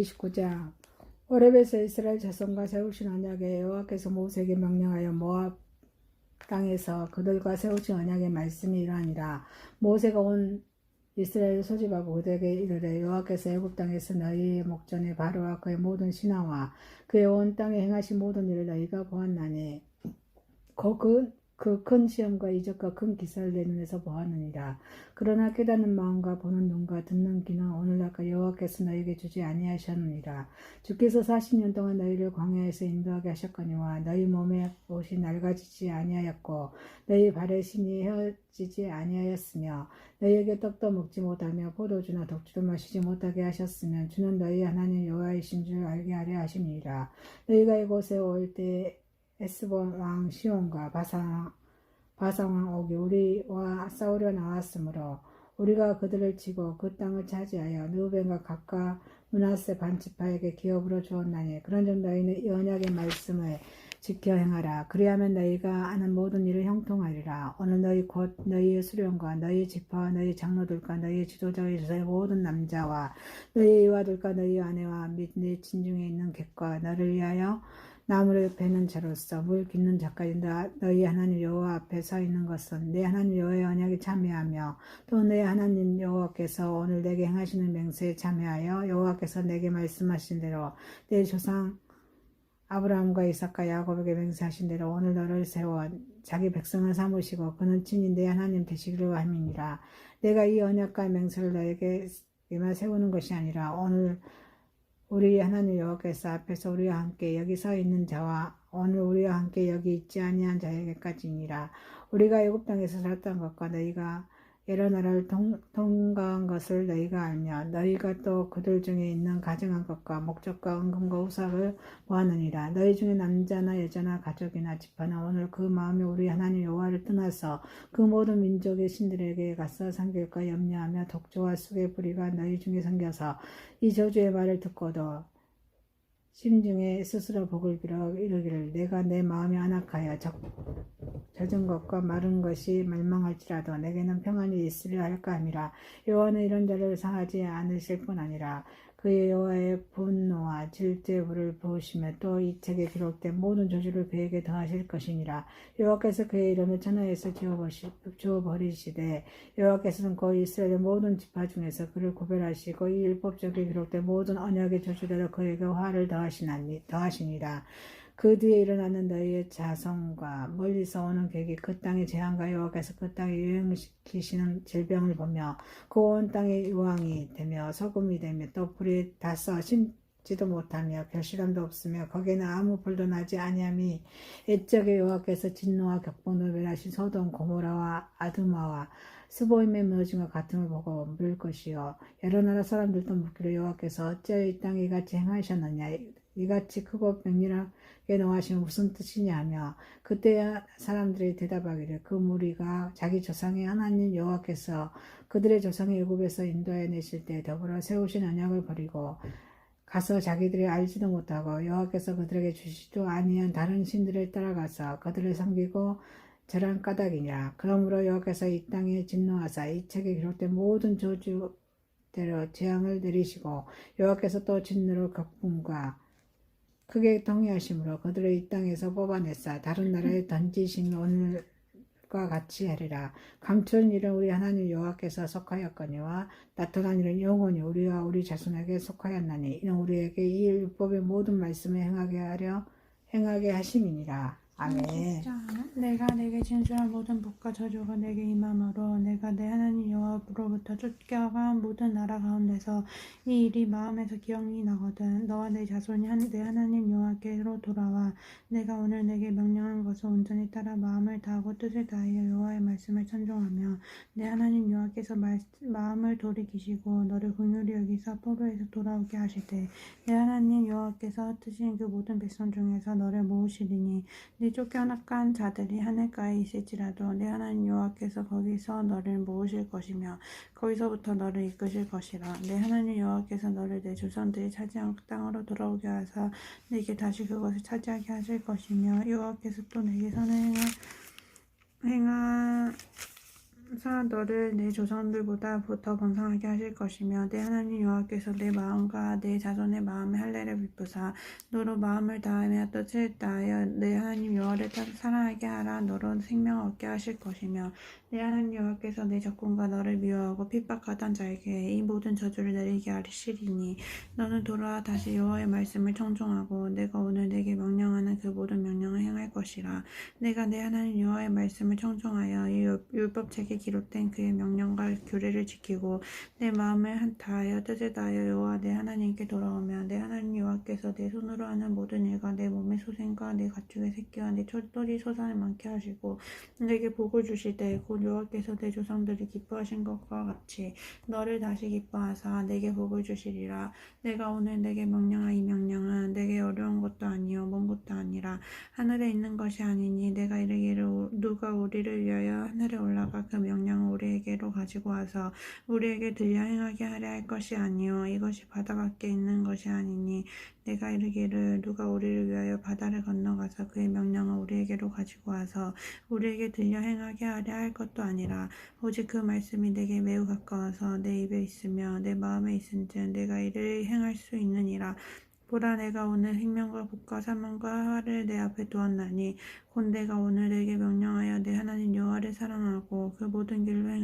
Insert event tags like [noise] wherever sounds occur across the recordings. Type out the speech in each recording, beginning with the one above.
29장. 오렙에서 이스라엘 자손과 세우신 언약에 여호와께서 모세에게 명령하여 모압 땅에서 그들과 세우신 언약의 말씀이 이러하니라. 모세가 온 이스라엘 소집하고 그들에게 이르되 여호와께서 애굽 땅에서 너희의 목전에 바로와 그의 모든 신하와 그의 온 땅에 행하신 모든 일을 너희가 보았나니. 그 큰 시험과 이적과 큰 기사를 내 눈에서 보았느니라. 그러나 깨닫는 마음과 보는 눈과 듣는 귀는 오늘날까 여호와께서 너희에게 주지 아니하셨느니라. 주께서 40년 동안 너희를 광야에서 인도하게 하셨거니와 너희 몸에 옷이 낡아지지 아니하였고 너희 발의 신이 헤어지지 아니하였으며 너희에게 떡도 먹지 못하며 포도주나 독주도 마시지 못하게 하셨으면 주는 너희 하나님 여호와이신 줄 알게 하려 하심이니라. 너희가 이곳에 올 때 에스본 왕 시온과 바상 바상 왕 옥이 우리와 싸우려 나왔으므로 우리가 그들을 치고 그 땅을 차지하여 느우벤과 각과 문하세 반지파에게 기업으로 주었나니 그런즉 너희는 이 언약의 말씀을 지켜 행하라. 그리하면 너희가 아는 모든 일을 형통하리라. 오늘 너희 곧 너희의 수령과 너희 지파와 너희 장로들과 너희 지도자의 조사의 모든 남자와 너희 이와들과 너희 아내와 및네 친중에 있는 객과 너를 위하여 나무를 베는 자로서 물 깃는 자까지 너희 하나님 여호와 앞에 서 있는 것은 내 하나님 여호와의 언약에 참여하며 또 내 하나님 여호와께서 오늘 내게 행하시는 맹세에 참여하여 여호와께서 내게 말씀하신 대로 내 조상 아브라함과 이삭과 야곱에게 맹세하신 대로 오늘 너를 세워 자기 백성을 삼으시고 그는 친히 내 하나님 되시기로 함이니라. 내가 이 언약과 맹세를 너에게 만 세우는 것이 아니라 오늘 우리 하나님 여호와께서 앞에서 우리와 함께 여기 서 있는 자와 오늘 우리와 함께 여기 있지 아니한 자에게까지니라. 우리가 애굽 땅에서 살았던 것과 너희가 여러 나라를 통, 통과한 것을 너희가 알며 너희가 또 그들 중에 있는 가증한 것과 목적과 은금과 우삭을 보았느니라. 너희 중에 남자나 여자나 가족이나 집하나 오늘 그 마음에 우리 하나님 여호와를 떠나서 그 모든 민족의 신들에게 가서 상길까 염려하며 독조와 쑥의 뿌리가 너희 중에 생겨서 이 저주의 말을 듣고도 심중에 스스로 복을 빌어 이르기를 내가 내 마음이 안악하여 적, 젖은 것과 마른 것이 멸망할지라도 내게는 평안이 있으려 할까 함이라. 여호와는 이런 자를 상하지 않으실 뿐 아니라 그의 여호와의 분노와 불을 부으시며 또 이 책에 기록된 모든 저주를 그에게 더하실 것이니라. 여호와께서 그의 이름을 천하에서 지워버리시되 여호와께서는 거의 이스라엘의 모든 지파 중에서 그를 구별하시고 이 율법적에 기록된 모든 언약의 저주대로 그에게 화를 더하시나니 더하시니라 그 뒤에 일어나는 너희의 자손과 멀리서 오는 객이 그 땅의 재앙과 여호와께서 그 땅에 유행시키시는 질병을 보며 그 온 땅의 유황이 되며 소금이 되며 또 불이 다써 심지도 못하며 결실함도 없으며 거기에는 아무 불도 나지 아니함이 옛적에 여호와께서 진노와 격분을 멸하신 소돔 고모라와 아드마와 스보임의 무너짐과 같음을 보고 물을 것이요. 여러 나라 사람들도 묻기로 여호와께서 어찌하여 이 땅에 이같이 행하셨느냐 이같이 크고 맹렬하게 노하시면 무슨 뜻이냐 하며 그때 사람들이 대답하기를 그 무리가 자기 조상의 하나님 여호와께서 그들의 조상의 애굽에서 인도해 내실 때 더불어 세우신 언약을 버리고 가서 자기들이 알지도 못하고 여호와께서 그들에게 주시지도 아니한 다른 신들을 따라가서 그들을 섬기고 저런 까닭이냐. 그러므로 여호와께서 이 땅에 진노하사 이 책에 기록된 모든 저주 대로 재앙을 내리시고 여호와께서 또 진노로 격분과 크게 동의하심으로 그들을 이 땅에서 뽑아냈사 다른 나라에 던지신 오늘 과 같이 하리라. 감추는 일은 우리 하나님 여호와께서 속하였거니와 나타난 일은 영원히 우리와 우리 자손에게 속하였나니 이는 우리에게 이 율법의 모든 말씀을 행하게 하려 행하게 하심이니라. 아멘. 내가 내게 진술한 모든 복과 저주가 내게 임함으로 내가 내 하나님 여호와로부터 쫓겨간 모든 나라 가운데서 이 일이 마음에서 기억이 나거든 너와 내 자손이 내 하나님 여호와께로 돌아와 내가 오늘 내게 명령한 것을 온전히 따라 마음을 다하고 뜻을 다하여 여호와의 말씀을 찬종하며 내 하나님 여호와께서 말, 마음을 돌이키시고 너를 긍휼히 여기서 포로에서 돌아오게 하실 때 내 하나님 여호와께서 흩으신 그 모든 백성 중에서 너를 모으시리니 네 쫓겨나간 자들이 하늘가에 있을지라도 내 하나님 여호와께서 거기서 너를 모으실 것이며 거기서부터 너를 이끄실 것이라. 내 하나님 여호와께서 너를 내 조상들이 차지한 그 땅으로 돌아오게 하사 내게 다시 그것을 차지하게 하실 것이며 여호와께서 또 내게 선을 행하 행하 사 너를 내 조상들보다 더 번성하게 하실 것이며 내 하나님 여호와께서 내 마음과 내 자손의 마음에 할례를 베푸사 너로 마음을 다하며 뜻을 다하여 내 하나님 여호와를 사- 사랑하게 하라. 너로 생명을 얻게 하실 것이며 내 하나님 여호와께서 내 적군과 너를 미워하고 핍박하던 자에게 이 모든 저주를 내리게 하시리니 너는 돌아와 다시 여호와의 말씀을 청종하고 내가 오늘 내게 명령하는 그 모든 명령을 행할 것이라. 내가 내 하나님 여호와의 말씀을 청종하여 이 율- 율법책에 기록된 그의 명령과 규례를 지키고 내 마음을 한- 다하여 뜻을 다하여 여호와 내 하나님께 돌아오며 내 하나님 여호와께서 내 손으로 하는 모든 일과 내 몸의 소생과 내 가축의 새끼와 내 똘똘이 소산을 많게 하시고 내게 복을 주시되 곧 여호와께서 내 조상들이 기뻐하신 것과 같이 너를 다시 기뻐하사 내게 복을 주시리라. 내가 오늘 내게 명령한 이 명령은 내게 어려운 것도 아니요 먼 것도 아니라 하늘에 있는 것이 아니니 내가 이르기를 누가 우리를 위하여 하늘에 올라가 그 명령을 우리에게로 가지고 와서 우리에게 들려 행하게 하려 할 것이 아니요 이것이 바다 밖에 있는 것이 아니니 내가 이르기를 누가 우리를 위하여 바다를 건너가서 그의 명령을 우리에게로 가지고 와서 우리에게 들려 행하게 하려 할 것도 아니라 오직 그 말씀이 내게 매우 가까워서 내 입에 있으며 내 마음에 있은즉 내가 이를 행할 수 있느니라. 보라 내가 오늘 생명과 복과 사망과 화를 내 앞에 두었나니 곧 내가 오늘 내게 명령하여 내 하나님 여호와를 사랑하고 그 모든 길로 행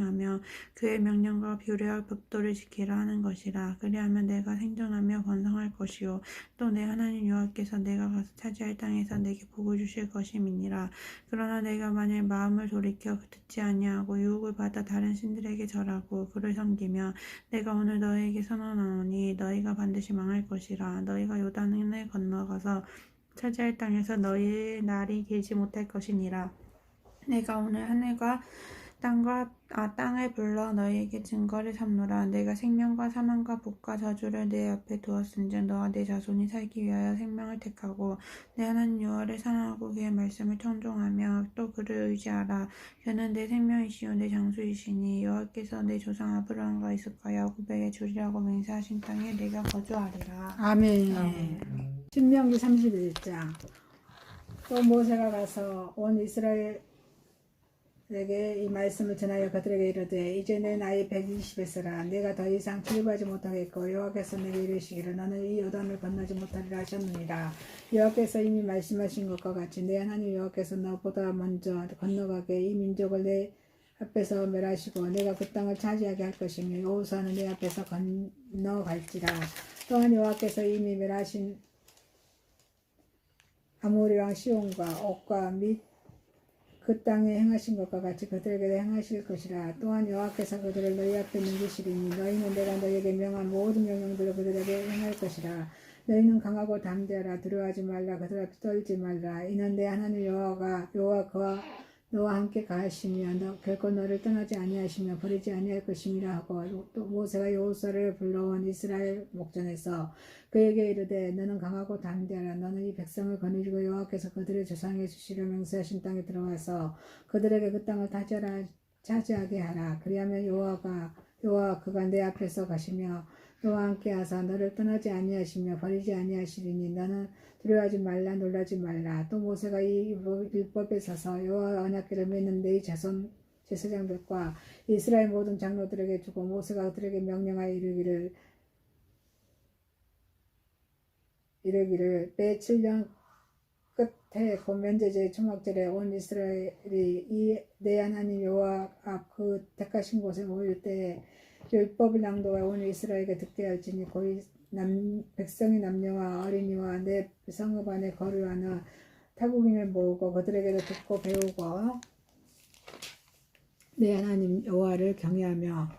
그의 명령과 규례와 법도를 지키라 하는 것이라. 그리하면 내가 생존하며 번성할 것이요. 또 내 하나님 여호와께서 내가 가서 차지할 땅에서 내게 복을 주실 것임이니라. 그러나 내가 만일 마음을 돌이켜 듣지 아니하고 유혹을 받아 다른 신들에게 절하고 그를 섬기며 내가 오늘 너희에게 선언하노니 너희가 반드시 망할 것이라. 너희가 요단을 건너가서 차지할 땅에서 너희의 날이 길지 못할 것이니라. 내가 오늘 하늘과 땅과 아 땅을 불러 너희에게 증거를 삼노라 내가 생명과 사망과 복과 저주를 내 앞에 두었은즉 너와 내 자손이 살기 위하여 생명을 택하고 내 하나님 여호와를 사랑하고 그의 말씀을 청종하며 또 그를 의지하라 그는 내 생명이시요 내 장수이시니 여호와께서 내 조상 아브라함과 이삭과 야곱에게 주리라고 맹세하신 땅에 내가 거주하리라 아멘. 아멘. 신명기 31장. 또 모세가 가서 온 이스라엘 에게 이 말씀을 전하여 그들에게 이르되 이제 내 나이 120에 서라. 내가 더 이상 출입하지 못하겠고 여호와께서 내게 이르시기를 너는 이 요단을 건너지 못하리라 하셨느니라. 여호와께서 이미 말씀하신 것과 같이 내 하나님 여호와께서 너보다 먼저 건너가게 이 민족을 내 앞에서 멸하시고 내가 그 땅을 차지하게 할 것이며 여호수아는 내 앞에서 건너갈지라. 또한 여호와께서 이미 멸하신 아모리 왕 시온과 옥과 및 그 땅에 행하신 것과 같이 그들에게 행하실 것이라. 또한 여호와께서 그들을 너희 앞에 넘기시리니 너희는 내가 너희에게 명한 모든 명령들을 그들에게 행할 것이라. 너희는 강하고 담대하라. 두려워하지 말라. 그들 앞에 떨지 말라. 이는 내 하나님 여호와가 여호와 그와 너와 함께 가시며 너 결코 너를 떠나지 아니하시며 버리지 아니할 것임이라 하고 또 모세가 여호수아를 불러온 이스라엘 목전에서 그에게 이르되 너는 강하고 담대하라. 너는 이 백성을 거느리고 여호와께서 그들의 조상에 주시려 맹세하신 땅에 들어가서 그들에게 그 땅을 차지하라 차지하게 하라. 그리하면 여호와가 여호와 그가 내 앞에서 가시며 너와 함께 하사 너를 떠나지 아니하시며 버리지 아니하시리니 너는 두려워하지 말라 놀라지 말라. 또 모세가 이 율법- 율법에 서서 여호와 언약궤를 맺는 네 자손 제사장들과 이스라엘 모든 장로들에게 주고 모세가 그들에게 명령하여 이르기를 이르기를 매 7년 끝에 곧 면제제 초막절에 온 이스라엘이 이 내 하나님 여호와 앞 그 택하신 곳에 모일 때에 율법을 낭독하 온 이스라엘에게 듣게 할지니 거의 남 백성의 남녀와 어린이와 내 성읍 안에 거류하는 타국인을 모으고 그들에게도 듣고 배우고 내 하나님 여호와를 경외하며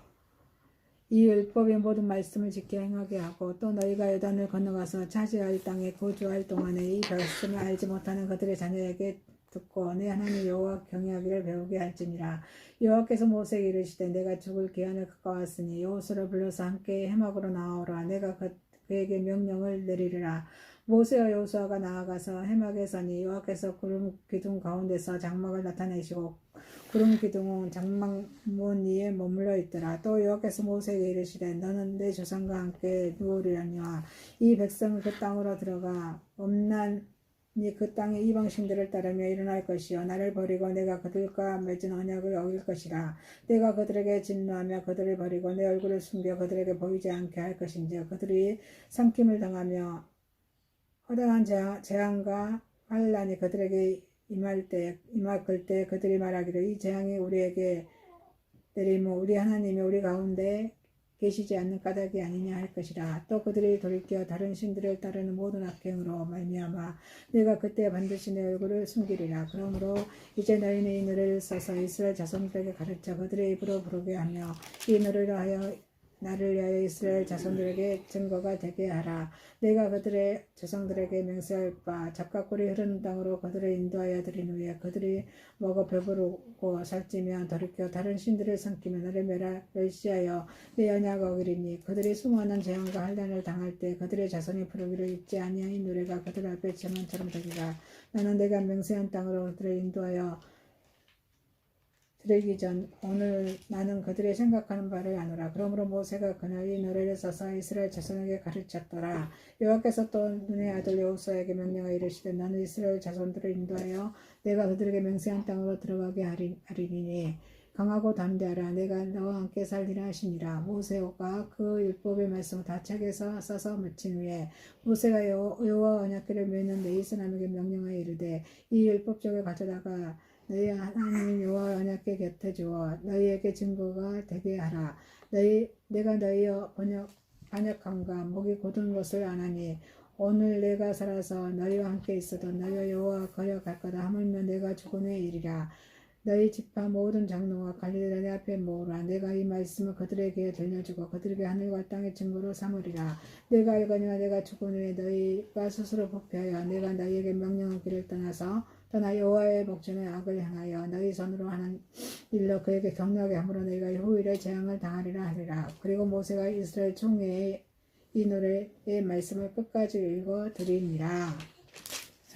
이 율법의 모든 말씀을 지켜 행하게 하고 또 너희가 요단을 건너가서 차지할 땅에 거주할 동안에 이 말씀을 알지 못하는 그들의 자녀에게 듣고 내 하나님 여호와 경외하기를 배우게 할지니라. 여호와께서 모세에게 이르시되 내가 죽을 기한을 가까웠으니 여호수를 불러서 함께 해막으로 나오라. 내가 그, 그에게 명령을 내리리라. 모세와 여호수아가 나아가서 해막에 서니 여호와께서 구름 기둥 가운데서 장막을 나타내시고 구름 기둥은 장막문 위에 머물러 있더라. 또 여호와께서 모세에게 이르시되 너는 내 조상과 함께 누우리라니와 이 백성을 그 땅으로 들어가 없난 그 땅의 이방 신들을 따르며 일어날 것이요. 나를 버리고 내가 그들과 맺은 언약을 어길 것이라. 내가 그들에게 진노하며 그들을 버리고 내 얼굴을 숨겨 그들에게 보이지 않게 할 것인지 그들이 삼킴을 당하며 허다한 재앙- 재앙과 환란이 그들에게 임할 때 임할 때 그들이 말하기를 이 재앙이 우리에게 내리면 우리 하나님이 우리 가운데 계시지 않는 까닭이 아니냐 할 것이라. 또 그들이 돌이켜 다른 신들을 따르는 모든 악행으로 말미암아 내가 그때 반드시 내 얼굴을 숨기리라. 그러므로 이제 너희는 이 노래를 써서 이스라엘 자손들에게 가르쳐 그들의 입으로 부르게 하며 이 노래를 하여 나를 위하여 이스라엘 자손들에게 증거가 되게 하라. 내가 그들의 자손들에게 맹세할 바 잡가꿀이 흐르는 땅으로 그들을 인도하여 드린 후에 그들이 먹어 배부르고 살찌면 돌이켜 다른 신들을 삼키며 나를 멸하 멸시하여 내 언약 어기리니 그들이 수많은 재앙과 환란을 당할 때 그들의 자손이 부르기를 잊지 아니한 이 노래가 그들 앞에 재만처럼 되리라. 나는 내가 맹세한 땅으로 그들을 인도하여 드리기 전 오늘 나는 그들의 생각하는 바를 아노라. 그러므로 모세가 그날 이 노래를 써서 이스라엘 자손에게 가르쳤더라. 여호와께서 또 눈의 아들 여호수아에게 명령하여 이르시되 나는 이스라엘 자손들을 인도하여 내가 그들에게 맹세한 땅으로 들어가게 하리, 하리니 강하고 담대하라. 내가 너와 함께 살리라 하시니라. 모세가 그 율법의 말씀을 다 책에서 써서 마친 후에 모세가 여호- 여호와 언약궤를 메는 네이스남에게 명령하여 이르되 이 율법적을 가져다가 너희 하나님 여호와 언약궤 곁에 주어 너희에게 증거가 되게 하라. 너희 내가 너희의 번역 반역함과 목이 곧은 것을 아나니 오늘 내가 살아서 너희와 함께 있어도 너희와 여호와 거역할 거다 하물며 내가 죽은 후에 일이라. 너희 집파 모든 장로와 관리들을 내 앞에 모으라. 내가 이 말씀을 그들에게 들려주고 그들에게 하늘과 땅의 증거로 삼으리라. 내가 알거니와 내가 죽은 후에 너희가 스스로 부패하여 내가 너희에게 명령한 길을 떠나서 떠나 여호와의 목전에 악을 행하여 너희 손으로 하는 일로 그에게 격려하게 함으로 너희가 후일에 재앙을 당하리라 하리라. 그리고 모세가 이스라엘 총회에 이 노래의 말씀을 끝까지 읽어 드리니라.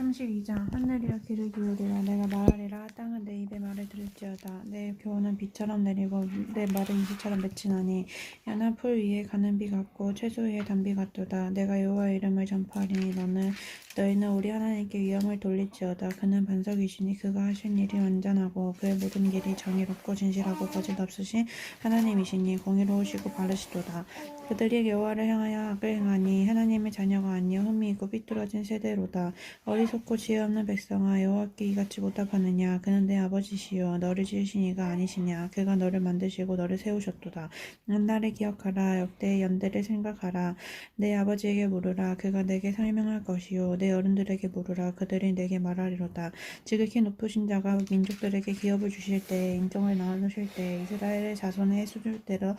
32장 하늘이여 귀를 기울이라. 내가 말하리라. 땅은 내 입에 말을 들을지어다. 내 교훈은 비처럼 내리고 내 말은 이슬처럼 맺히나니 연한 풀 위에 가는 비 같고 채소 위에 단비 같도다. 내가 여호와의 이름을 전파하리니 너는 너희는 우리 하나님께 위엄을 돌릴지어다. 그는 반석이시니 그가 하신 일이 완전하고 그의 모든 길이 정의롭고 진실하고 거짓 없으신 하나님이시니 공의로우시고 바르시도다 그들이 여호와를 향하여 악을 행하니 하나님의 자녀가 아니여 흠이 있고 삐뚤어진 세대로다. 어리석고 지혜 없는 백성아 여호와께 이같이 못답하느냐? 그는 내 아버지시요 너를 지으신 이가 아니시냐? 그가 너를 만드시고 너를 세우셨도다. 옛날을 기억하라 역대의 연대를 생각하라. 내 아버지에게 물으라 그가 내게 설명할 것이요. 내 어른들에게 물으라 그들이 내게 말하리로다. 지극히 높으신 자가 민족들에게 기업을 주실 때 인정을 나누실 때 이스라엘의 자손의 수줄대로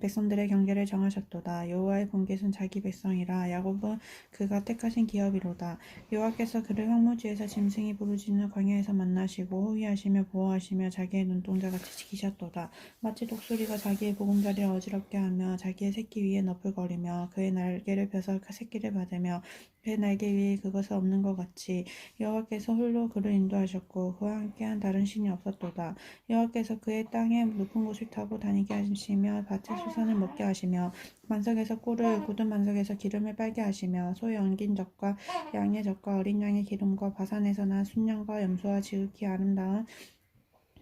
백성들의 경계를 정하셨도다. 여호와의 본겟은 자기 백성이라 야곱은 그가 택하신 기업이로다. 여호와께서 그를 황무지에서 짐승이 부르짖는 광야에서 만나시고 호위하시며 보호하시며 자기의 눈동자같이 지키셨도다. 마치 독수리가 자기의 보금자리를 어지럽게 하며 자기의 새끼 위에 너풀거리며 그의 날개를 펴서 그 새끼를 받으며 그의 날개 위에 그것은 없는 것 같이 여호와께서 홀로 그를 인도하셨고 그와 함께한 다른 신이 없었도다. 여호와께서 그의 땅의 높은 곳을 타고 다니게 하시며 밭의 수산을 먹게 하시며 반석에서 꿀을 굳은 반석에서 기름을 빨게 하시며 소의 엉긴 젖과 양의 젖과 어린 양의 기름과 바산에서 난 순양과 염소와 지극히 아름다운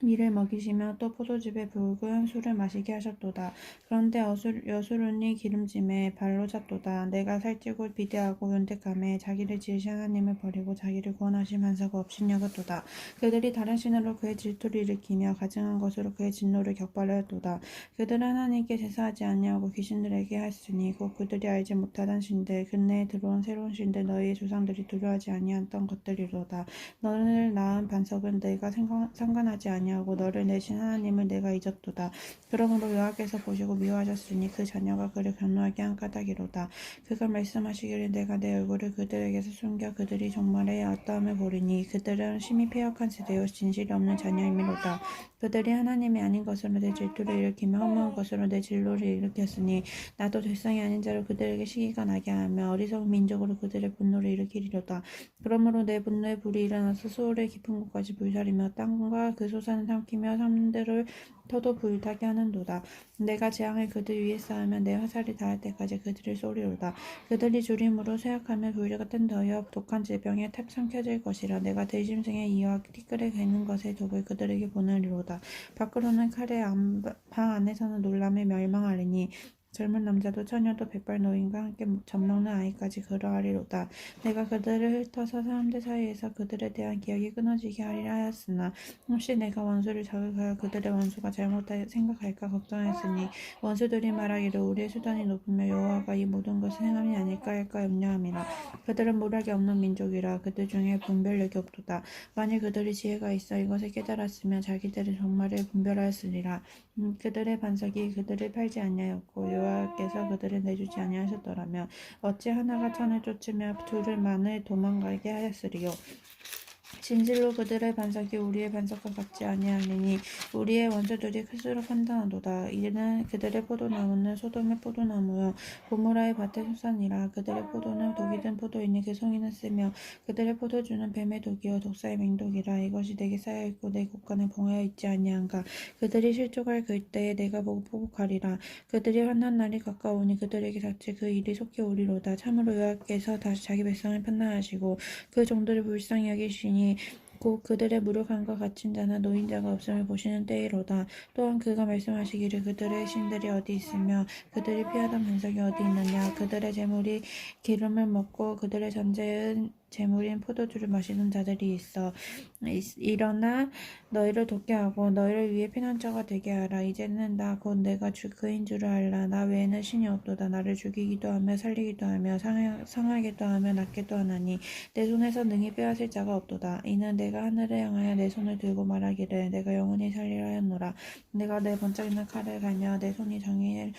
밀을 먹이시며 또 포도즙에 붉은 술을 마시게 하셨도다. 그런데 어술, 여수론이 기름짐에 발로 찼도다. 내가 살찌고 비대하고 연택함에 자기를 지으신 하나님을 버리고 자기를 구원하신 만사가 없인 여겼도다. 그들이 다른 신으로 그의 질투를 일으키며 가증한 것으로 그의 진노를 격발하였도다. 그들은 하나님께 제사하지 아니하고 귀신들에게 하였으니 곧 그들이 알지 못하던 신들 근래에 들어온 새로운 신들 너희의 조상들이 두려워하지 아니했던 것들이로다. 너를 낳은 반석은 생각- 상관하지 아니하고 너를 내신 하나님을 내가 잊었도다. 그러므로 여호와께서 보시고 미워하셨으니 그 자녀가 그를 경노하게 한 까닭이로다. 그가 말씀하시기를 내가 내 얼굴을 그들에게서 숨겨 그들이 정말의 어떠함을 보리니 그들은 심히 패역한 세대요 진실이 없는 자녀이미로다. 그들이 하나님이 아닌 것으로 내 질투를 일으키며 허무한 것으로 내 진로를 일으켰으니 나도 될성이 아닌 자로 그들에게 시기가 나게 하며 어리석은 민족으로 그들의 분노를 일으키리로다. 그러므로 내 분노의 불이 일어나서 수월의 깊은 곳까지 불사리며 땅과 그 솟아는 산은 삼키며 섬들을 터도 불타게 하는도다. 내가 재앙을 그들 위에 쌓으면 내 화살이 닿을 때까지 그들을 쏘리로다. 그들이 주림으로 쇠약하며 불 같은 더여 독한 질병에 탑 삼켜질 것이라. 내가 들짐승의 이와 티끌에 개는 것의 독을 그들에게 보내리로다. 밖으로는 칼에 안- 방 안에서는 놀람에 멸망하리니 젊은 남자도 처녀도 백발 노인과 함께 젖 먹는 아이까지 그러하리로다. 내가 그들을 흩어서 사람들 사이에서 그들에 대한 기억이 끊어지게 하리라 하였으나 혹시 내가 원수를 자극하여 그들의 원수가 잘못하여 생각할까 걱정했으니 원수들이 말하기를 우리의 수단이 높으며 여호와가 이 모든 것을 행함이 아닐까 할까 염려함이라. 그들은 모략이 없는 민족이라 그들 중에 분별력이 없도다. 만일 그들이 지혜가 있어 이것을 깨달았으면 자기들의 종말을 분별하였으리라. 음, 그들의 반석이 그들을 팔지 아니하였고 여호와께서 그들을 내주지 아니하셨더라면 어찌 하나가 천을 쫓으며 둘을 만을 도망가게 하였으리요 진실로 그들의 반석이 우리의 반석과 같지 아니하니니 우리의 원수들이 클수록 판단하도다. 이는 그들의 포도나무는 소돔의 포도나무요 고모라의 밭의 수산이라. 그들의 포도는 독이 든 포도이니 그 송이는 쓰며 그들의 포도주는 뱀의 독이요 독사의 맹독이라. 이것이 내게 쌓여 있고 내 곳간에 봉하여 있지 아니한가. 그들이 실족할 그때에 내가 보고 보복하리라. 그들이 환난 날이 가까우니 그들에게 닥칠 그 일이 속히 오리로다. 참으로 여호와께서 다시 자기 백성을 판단하시고 그 종들을 불쌍히 여기시니 곧 그들의 무력함과 갇힌 자나 노인자가 없음을 보시는 때이로다. 또한 그가 말씀하시기를 그들의 신들이 어디 있으며 그들이 피하던 반석이 어디 있느냐 그들의 재물이 기름을 먹고 그들의 전제은 재물인 포도주를 마시는 자들이 있어 이- 일어나 너희를 돕게 하고 너희를 위해 피난처가 되게 하라 이제는 나 곧 내가 주 그인 줄을 알라 나 외에는 신이 없도다 나를 죽이기도 하며 살리기도 하며 상하, 상하기도 하며 낫기도 하나니 내 손에서 능히 빼앗을 자가 없도다. 이는 내가 하늘을 향하여 내 손을 들고 말하기를 내가 영원히 살리라 하였노라. 내가 내 번쩍이는 칼을 가며 내 손이 정의를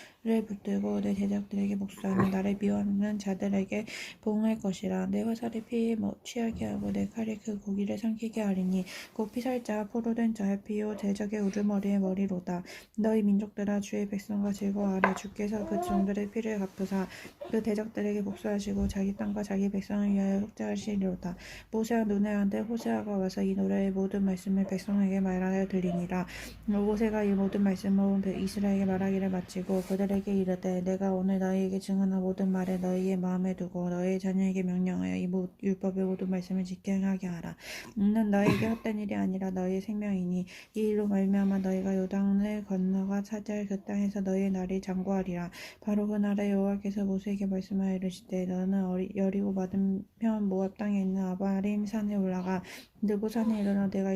붙들고 내 제작들에게 복수하며 나를 미워하는 자들에게 보응할 것이라. 내 화살이 피에 뭐- 취하게 하고 내 칼이 그 고기를 삼키게 하리니 곧 피살자 포로된 자의 피요 대적의 우르머리의 머리로다. 너희 민족들아 주의 백성과 즐거워하라. 주께서 그 종들의 피를 갚으사 그 대적들에게 복수하시고 자기 땅과 자기 백성을 위하여 속죄하시리로다. 모세와 눈의 아들 호세아가 와서 이 노래의 모든 말씀을 백성에게 말하여 들리니라. 모세가 이 모든 말씀을 이스라엘에게 말하기를 마치고 그들에게 이르되 내가 오늘 너희에게 증언한 모든 말을 너희의 마음에 두고 너희 자녀에게 명령하여 이 모- 율법의 모든 말씀을 지켜 행하게 하라. 이는 너희에게 헛된 일이 아니라 너희의 생명이니 이 일로 말미암아 너희가 요단을 건너가 차지할 그 땅에서 너희의 날이 장구하리라. 바로 그 날에 여호와께서 모세에게 말씀하여 이르시되 너는 어리, 여리고 맞은편 모압 땅에 있는 아바림 산에 올라가 느보 산에 이르러 내가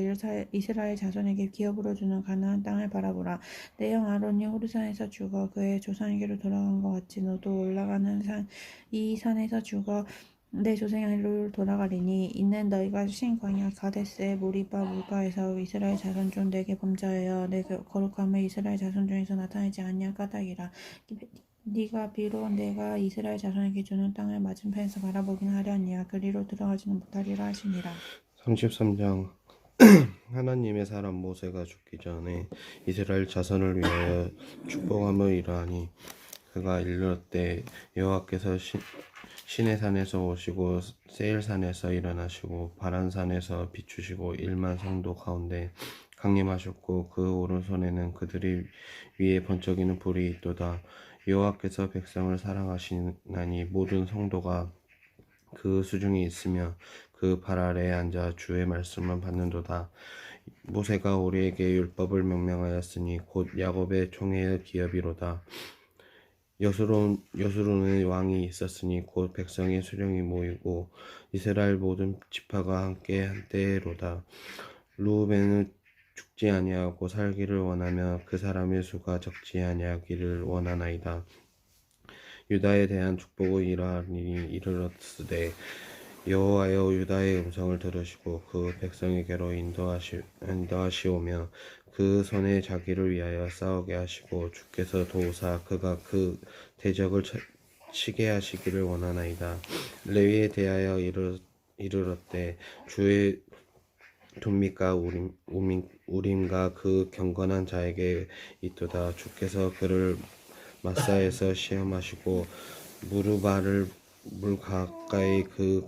이스라엘 자손에게 기업으로 주는 가나안 땅을 바라보라 내 형 아론이 호르산에서 죽어 그의 조상에게로 돌아간 것 같이 너도 올라가는 산 이 산에서 죽어 내 조상에게로 돌아가리니 이는 너희가 신 광야 가데스의 모리바 물가에서 이스라엘 자손 중 내게 범죄하여 내그 거룩함을 이스라엘 자손 중에서 나타내지 아니할 까닭이라. 네가 비록 내가 이스라엘 자손에게 주는 땅을 맞은편에서 바라보긴 하려니와 그리로 들어가지는 못하리라 하시니라. 33장. [clears throat] 하나님의 사람 모세가 죽기 전에 이스라엘 자손을 위하여 축복함을 이러하니 그가 이르렀되 여호와께서 신- 신의 산에서 오시고 세일산에서 일어나시고 바란산에서 비추시고 일만 성도 가운데 강림하셨고 그 오른손에는 그들이 위에 번쩍이는 불이 있도다 여호와께서 백성을 사랑하시나니 모든 성도가 그 수중에 있으며 그 발 아래에 앉아 주의 말씀만 받는도다. 모세가 우리에게 율법을 명명하였으니 곧 야곱의 총회의 기업이로다. 여수론 여수론의 왕이 있었으니 곧 백성의 수령이 모이고 이스라엘 모든 지파가 함께 한때로다. 루벤은 죽지 아니하고 살기를 원하며 그 사람의 수가 적지 아니하기를 원하나이다. 유다에 대한 축복을 이러하니 이르렀으되 여호와여 유다의 음성을 들으시고 그 백성에게로 인도하시, 인도하시오며 그 손에 자기를 위하여 싸우게 하시고 주께서 도우사 그가 그 대적을 쳐- 치게 하시기를 원하나이다. 레위에 대하여 이르, 이르렀되 주의 돈밑과 우림, 우림, 우림과 그 경건한 자에게 있도다. 주께서 그를 마사에서 시험하시고 무르바를 물 가까이 그,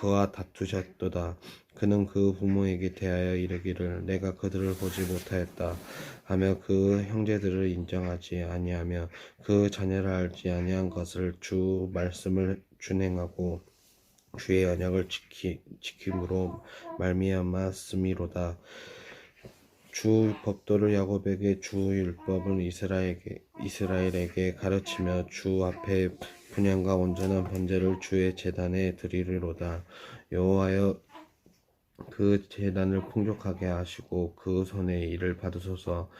그와 다투셨도다. 그는 그 부모에게 대하여 이르기를 내가 그들을 보지 못하였다 하며 그 형제들을 인정하지 아니하며 그 자녀를 알지 아니한 것을 주 말씀을 준행하고 주의 언약을 지키, 지킴으로 말미암았음이로다. 주 법도를 야곱에게 주 율법은 이스라엘에게, 이스라엘에게 가르치며 주 앞에 분양과 온전한 번제를 주의 제단에 드리리로다. 여호와여 그 제단을 풍족하게 하시고 그 손에 일을 받으소서.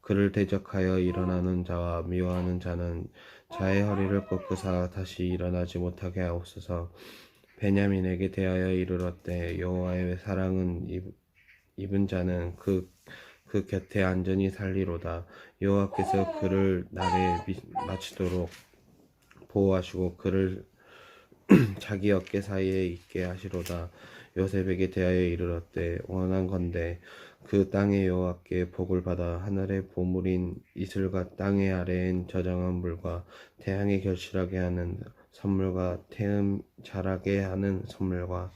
그를 대적하여 일어나는 자와 미워하는 자는 자의 허리를 꺾으사 다시 일어나지 못하게 하옵소서. 베냐민에게 대하여 이르렀되 여호와의 사랑은 입, 입은 자는 그, 그 곁에 안전히 살리로다. 여호와께서 그를 날에 미- 마치도록 보호하시고 그를 [clears throat] 자기 어깨 사이에 있게 하시로다. 요셉에게 대하여 이르렀되 원한건대 그 땅의 여호와께 복을 받아 하늘의 보물인 이슬과 땅의 아래엔 저장한 물과 태양에 결실하게 하는 선물과 태음 자라게 하는 선물과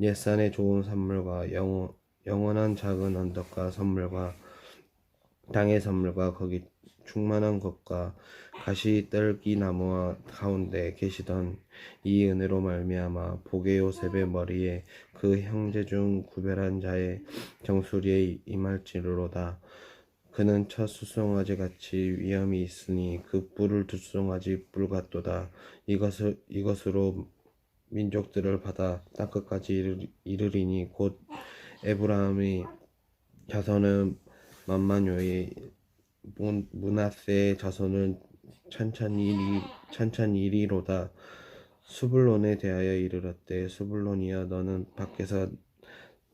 옛산의 좋은 선물과 영원, 영원한 작은 언덕과 선물과 땅의 선물과 거기 충만한 것과 가시 떨기 나무와 가운데 계시던 이 은혜로 말미암아 복의 요셉의 머리에 그 형제 중 구별한 자의 정수리에 임할지로다. 그는 첫 수송아지 같이 위험이 있으니 그 뿔을 두 송아지 뿔 같도다. 이것을 이것으로 민족들을 받아 땅끝까지 이르- 이르리니 곧 에브라함의 자손은 만만요의 문- 문하세의 자손은 천천히 이리로다. 수불론에 대하여 이르렀대 수불론이여 너는 밖에서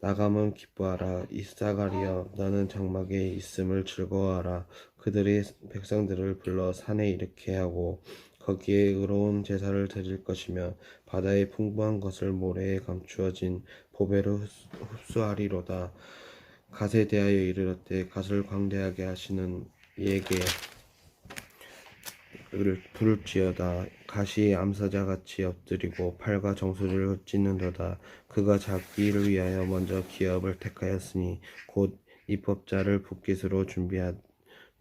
나가면 기뻐하라. 이사가리여 너는 장막에 있음을 즐거워하라. 그들의 백성들을 불러 산에 일으게 하고 거기에 의로운 제사를 드릴 것이며 바다의 풍부한 것을 모래에 감추어진 보배로 흡수- 흡수하리로다. 갓에 대하여 이르렀대 갓을 광대하게 하시는 이에게 을 부를지어다 가시 암사자같이 엎드리고 팔과 정수리를 찢는도다. 그가 자기를 위하여 먼저 기업을 택하였으니 곧 입법자를 북깃으로 준비하,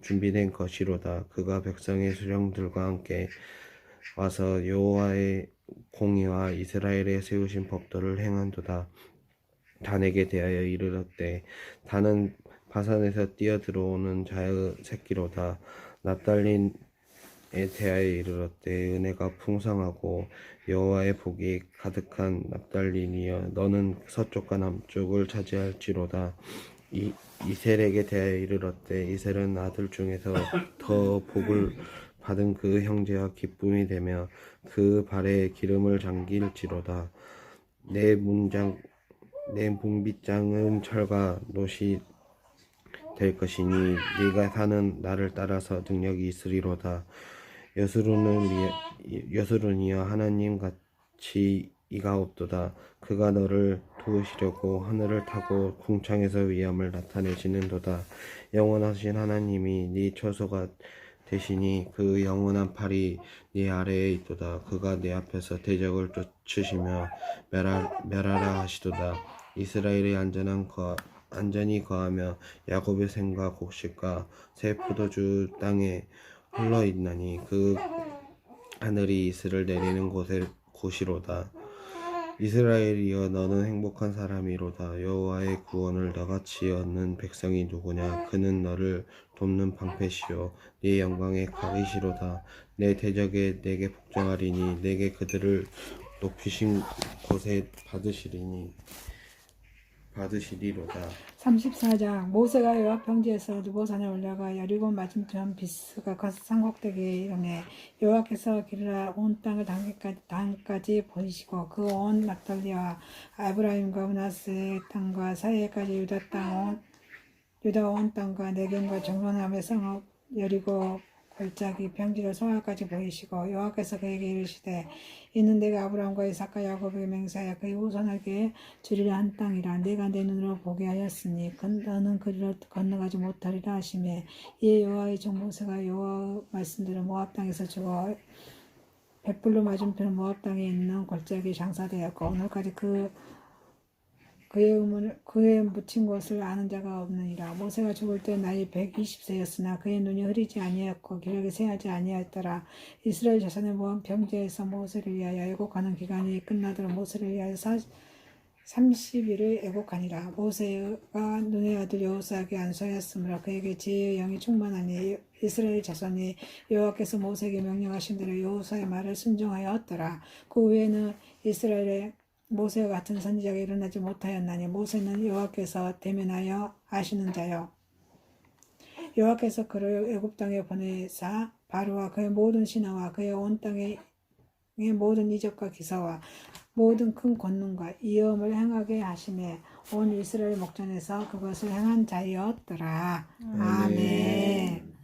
준비된 것이로다. 그가 백성의 수령들과 함께 와서 여호와의 공의와 이스라엘에 세우신 법도를 행한도다. 단에게 대하여 이르렀대. 단은 바산에서 뛰어 들어오는 자의 새끼로다. 납달린 에 대하여 이르렀대 은혜가 풍성하고 여호와의 복이 가득한 납달리니여 너는 서쪽과 남쪽을 차지할지로다 이 이셀에게 대하여 이르렀대 이셀은 아들 중에서 더 복을 받은 그 형제와 기쁨이 되며 그 발에 기름을 잠길지로다 내 문장 내 문빗장은 철과 노시 될 것이니 네가 사는 나를 따라서 능력이 있으리로다. 여수르는 미- 여수르니여 하나님 같이 이가 없도다. 그가 너를 도우시려고 하늘을 타고 궁창에서 위엄을 나타내시는도다. 영원하신 하나님이 네 처소가 되시니 그 영원한 팔이 네 아래에 있도다. 그가 네 앞에서 대적을 쫓으시며 멸하, 멸하라 하시도다. 이스라엘의 안전한 거 안전히 거하며 야곱의 생과 곡식과 새 포도주 땅에 흘러 있나니 그 하늘이 이슬을 내리는 곳에 곳이로다. 이스라엘이여 너는 행복한 사람이로다. 여호와의 구원을 너같이 얻는 백성이 누구냐? 그는 너를 돕는 방패시요 네 영광의 가리시로다. 내 대적에 내게 복종하리니 내게 그들을 높이신 곳에 받으시리니 받으시리로다. 34장 모세가 여호와 평지에서 누보산에 올라가 여리고 맞은편 비스가 상곡되게 이르매 여호와께서 기르라 온 땅을 단까지 단까지 보이시고 그온 납달리와 아브라임과 문하세 땅과 사이에까지 유다 땅 온 유다 온 땅과 내경과 정선함의 성읍 여리고 골짜기 평지를 소알까지 보이시고 여호와께서 그에게 이르시되 이는 내가 아브라함과 이삭과 야곱에게 맹세하여 그의 후손에게 주리라 한 땅이라. 내가 내 눈으로 보게 하였으니 그 너는 그리로 건너가지 못하리라 하시매. 이에 여호와의 종 모세가 여호와 말씀대로 모압 땅에서 죽어 벳불로 맞은편 모압 땅에 있는 골짜기 장사되었고 오늘까지 그 그의 의문을 그의 묻힌 것을 아는 자가 없느니라. 모세가 죽을 때 나이 120세였으나 그의 눈이 흐리지 아니하였고 기력이 새하지 아니하였더라. 이스라엘 자손의 모함 평지에서 모세를 위하여 애곡하는 기간이 끝나도록 모세를 위하여 사, 30일을 애곡하니라. 모세가 눈의 아들 여호수아에게 안수하였으므로 그에게 지혜의 영이 충만하니 이스라엘 자손이 여호와께서 모세에게 명령하신 대로 여호수아의 말을 순종하였더라. 그 후에는 이스라엘의 모세와 같은 선지자가 일어나지 못하였나니 모세는 여호와께서 대면하여 아시는 자요 여호와께서 그를 애굽 땅에 보내사 바로와 그의 모든 신하와 그의 온 땅의 모든 이적과 기사와 모든 큰 권능과 이엄을 행하게 하심에 온 이스라엘 목전에서 그것을 행한 자였더라. 아멘.